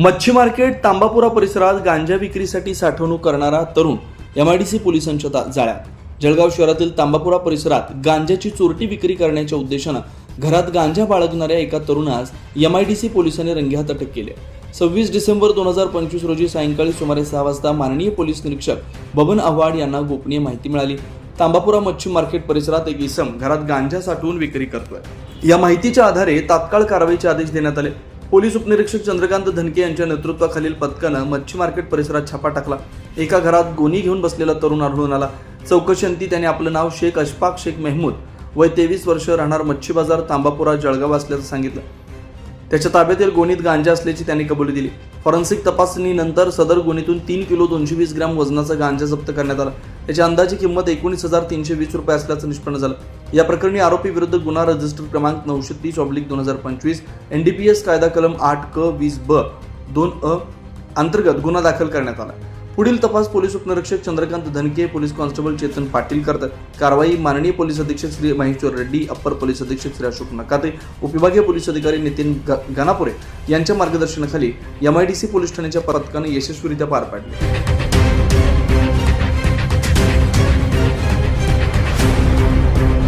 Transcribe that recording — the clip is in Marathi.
मच्छी मार्केट तांबापुरा परिसरात गांजा विक्रीसाठी साठवणूक करणारा तरुण एमआयडीसी पोलिसांच्या जाळ्यात. जळगाव शहरातील तांबापुरा परिसरात गांजाची चोरटी विक्री करण्याच्या उद्देशानं घरात गांजा बाळगणाऱ्या एका तरुणास एमआयडीसी पोलिसांनी रंगेहात अटक केली सव्वीस डिसेंबर दोन हजार पंचवीस रोजी सायंकाळी सुमारे सहा वाजता माननीय पोलीस निरीक्षक बबन आव्हाड यांना गोपनीय माहिती मिळाली. तांबापुरा मच्छी मार्केट परिसरात एक इसम घरात गांजा साठवून विक्री करतोय. या माहितीच्या आधारे तात्काळ कारवाईचे आदेश देण्यात आले. पोलीस उपनिरीक्षक चंद्रकांत धनके यांच्या नेतृत्वाखालील पथकानं मच्छी मार्केट परिसरात छापा टाकला. एका घरात गोणी घेऊन बसलेला तरुण आढळून आला. चौकशी अंती त्याने आपलं नाव शेख अशफाक शेख मेहमूद वय तेवीस वर्ष राहणार मच्छी बाजार तांबापुरा जळगाव असल्याचं सांगितलं. त्याच्या ताब्यातील गोणीत गांजा असल्याची त्यांनी कबुली दिली. फॉरेन्सिक तपासणीनंतर सदर गोणीतून तीन किलो दोनशे वीस ग्रॅम वजनाचा गांजा जप्त करण्यात आला. त्याची अंदाजी किंमत एकोणीस हजार तीनशे वीस रुपये असल्याचं निष्पन्न झालं. या प्रकरणी आरोपी विरुद्ध गुन्हा रजिस्टर क्रमांक नऊशे तीस ऑब्लिक दोन हजार पंचवीस एन डी पी एस कायदा कलम आठ क वीस ब दोन अ अंतर्गत गुन्हा दाखल करण्यात आला. पुढील तपास पोलीस उपनिरीक्षक चंद्रकांत धनके पोलीस कॉन्स्टेबल चेतन पाटील करतात. कारवाई माननीय पोलीस अधीक्षक श्री महेश्वर रेड्डी अप्पर पोलीस अधीक्षक श्री अशोक नकाते उपविभागीय पोलीस अधिकारी नितीन ग- गणापुरे यांच्या मार्गदर्शनाखाली एमआयडीसी पोलीस ठाण्याच्या पथकाने यशस्वीरित्या पार पाडले.